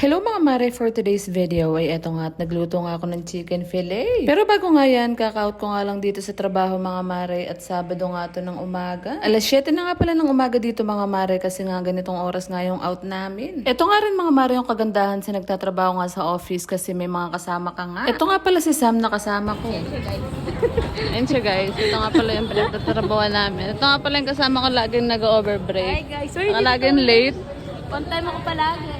Hello mga mare, for today's video ay eto nga at nagluto nga ako ng chicken fillet. Pero bago nga yan, kakaut ko nga lang dito sa trabaho mga mare at Sabado nga to ng umaga. Alas 7 na nga pala ng umaga dito mga mare kasi nga ganitong oras nga yung out namin. Ito nga rin mga mare yung kagandahan sa nagtatrabaho nga sa office kasi may mga kasama ka nga. Ito nga pala si Sam na kasama ko. Ayun siya guys, ito nga pala yung pinagtatrabaho namin. Ito nga pala yung kasama ko laging nag-overbreak. Hi guys, sorry laging late. On time ako palagi.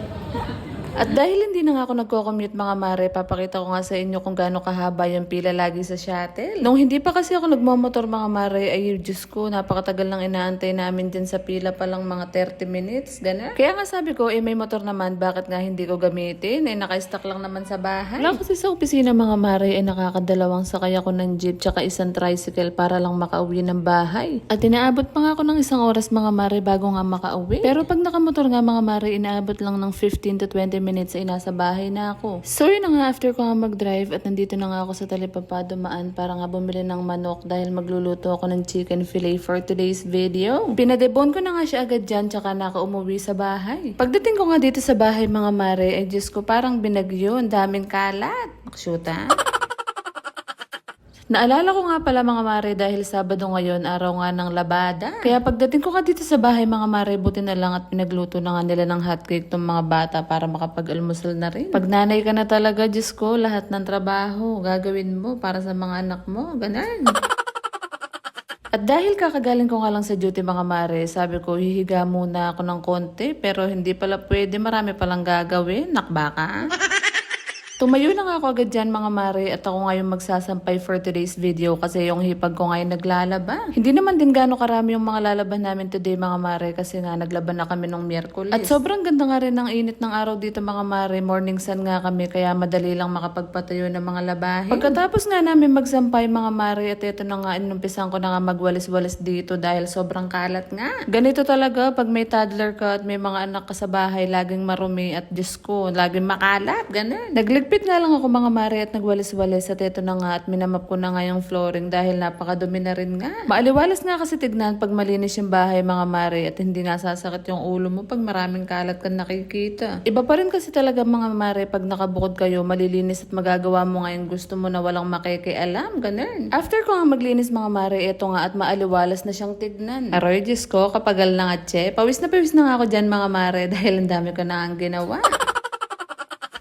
At dahil hindi na nga ako nagko-commute mga mare, papakita ko nga sa inyo kung gaano kahaba yung pila lagi sa shuttle. Nung hindi pa kasi ako nagmamotor mga mare, ay Diyos ko, napakatagal lang inaantay namin din sa pila pa lang mga 30 minutes, gano'n. Kaya nga sabi ko, eh may motor naman, bakit nga hindi ko gamitin? Eh naka-stock lang naman sa bahay. Wala kasi sa opisina mga mare, ay nakakadalawang sakay ako ng jeep tsaka isang tricycle para lang makauwi ng bahay. At inaabot pa nga ako ng isang oras mga mare bago nga makauwi. Pero pag nakamotor nga mga mare, inaabot lang ng 15 to 20 minutes ay nasa bahay na ako. So yun na nga after ko nga mag-drive at nandito na nga ako sa Talipapa dumaan para nga bumili ng manok dahil magluluto ako ng chicken fillet for today's video. Pinadebon ko na nga siya agad dyan tsaka nakaumuwi sa bahay. Pagdating ko nga dito sa bahay mga mare, ay Diyos ko parang binagyo, ang daming kalat. Shoota. Naalala ko nga pala mga mare dahil Sabado ngayon, araw nga ng labada. Kaya pagdating ko nga dito sa bahay mga mare, buti na lang at pinagluto na nga nila ng hotcake tong mga bata para makapag-almusal na rin. Pag nanay ka na talaga, Diyos ko, lahat ng trabaho gagawin mo para sa mga anak mo. Ganun. At dahil kakagaling ko nga lang sa duty mga mare, sabi ko hihiga muna ako ng konti pero hindi pala pwede, marami palang gagawin. Nakbaka. Tumayo na nga ako agad dyan mga mare at ako ngayon magsasampay for today's video kasi yung hipag ko ngayon naglalaba. Hindi naman din gano'ng karami yung mga lalaban namin today mga mare kasi nga naglaban na kami nung Miyerkules. At sobrang ganda nga rin ng init ng araw dito mga mare. Morning sun nga kami kaya madali lang makapagpatayo ng mga labahin. Pagkatapos nga namin magsampay mga mare at ito na nga inumpisan ko na nga magwalis-walis dito dahil sobrang kalat nga. Ganito talaga pag may toddler ka at may mga anak ka sa bahay laging marumi at Diyos ko laging makalat. Ganun. Nagligpit nga lang ako mga mare at nagwalis-walis at ito na nga at minamap ko na nga yung flooring dahil napakadumi na rin nga. Maaliwalas nga kasi tignan pag malinis yung bahay mga mare at hindi nga sasakit yung ulo mo pag maraming kalat kang nakikita. Iba pa rin kasi talaga mga mare pag nakabukod kayo malilinis at magagawa mo nga yung gusto mo na walang makikialam. Ganun. After ko nga maglinis mga mare, ito nga at maaliwalas na siyang tignan. Aroy, Diyos ko, kapagal na nga, che. Pawis na pawis na nga ako dyan mga mare dahil ang dami ko na ang ginawa.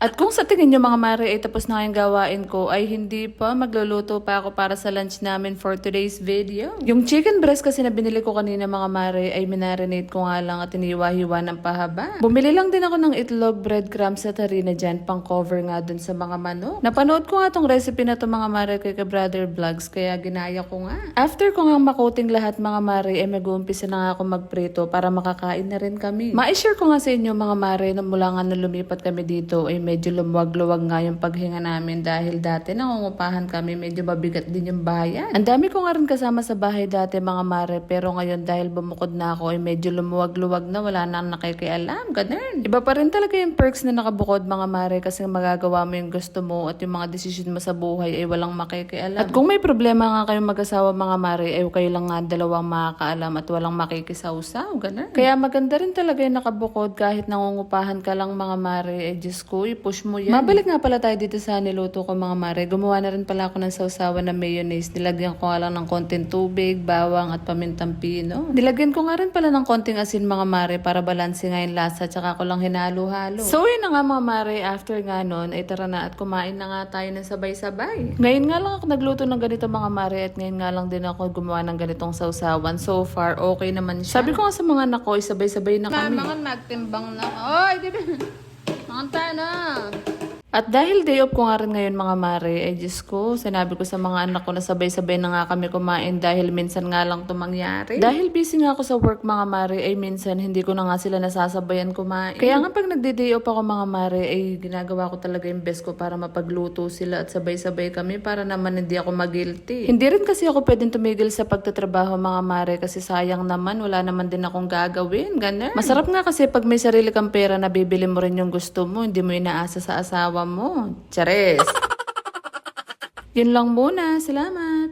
At kung sa tingin nyo mga mare ay tapos na yung gawain ko, ay hindi pa, magluluto pa ako para sa lunch namin for today's video. Yung chicken breast kasi na binili ko kanina mga mare ay minarinate ko nga lang at iniwa-hiwa ng pahaba. Bumili lang din ako ng itlog, breadcrumbs at harina dyan, pang cover nga dun sa mga manok. Napanood ko nga tong recipe na to mga mare kay ka Brother Vlogs, kaya ginaya ko nga. After ko nga makuting lahat mga mare, ay mag-uumpisa na nga ako magprito para makakain na rin kami. Ma-share ko nga sa inyo mga mare na mula nga na lumipat kami dito ay medyo lumuwag-luwag nga yung paghinga namin dahil dati nangungupahan kami, medyo mabigat din yung bayan. Ang dami ko nga rin kasama sa bahay dati mga mare, pero ngayon dahil bumukod na ako ay medyo lumuwag-luwag na, wala na nakikialam, ganun. Iba pa rin talaga yung perks na nakabukod mga mare kasi magagawa mo yung gusto mo at yung mga desisyon mo sa buhay ay walang makikialam. At kung may problema nga kayong mag-asawa mga mare, ay kayo lang nga dalawang makakaalam at walang makikisawsaw, ganun. Kaya maganda rin talaga yung nakabukod kahit nangungupahan ka lang mga mare, ay Diyos ko, push mo yan. Mabalik nga pala tayo dito sa niluto ko mga mare. Gumawa na rin pala ako ng sausawan na mayonnaise. Nilagyan ko nga lang ng konting tubig, bawang at pamintang pino. Nilagyan ko nga rin pala ng konting asin mga mare para balanse nga yung lasa tsaka ko lang hinalo-halo. So yun na nga mga mare, after nga nun, ay tara na at kumain na nga tayo ng sabay-sabay. Ngayon nga lang ako nagluto ng ganito mga mare at ngayon nga lang din ako gumawa ng ganitong sausawan. So far, okay naman siya. Sabi ko nga sa mga anak ko, sabay-sabay na kami. Mga nagtimbang na. Oy, di ba? Mga na. At dahil day off ko nga rin ngayon mga mare, ay Diyos ko, sinabi ko sa mga anak ko na sabay-sabay na nga kami kumain dahil minsan nga lang ito mangyari. Dahil busy nga ako sa work mga mare, ay minsan hindi ko na nga sila nasasabayan kumain. Kaya nga pag nagde-day off ako mga mare, ay ginagawa ko talaga yung best ko para mapagluto sila at sabay-sabay kami para naman hindi ako magilty. Hindi rin kasi ako pwedeng tumigil sa pagtatrabaho mga mare kasi sayang naman, wala naman din akong gagawin. Ganun. Masarap nga kasi pag may sarili kang pera na bibili mo rin yung gusto mo, hindi mo inaasa sa asawa mo. Chares! Yun lang muna. Salamat!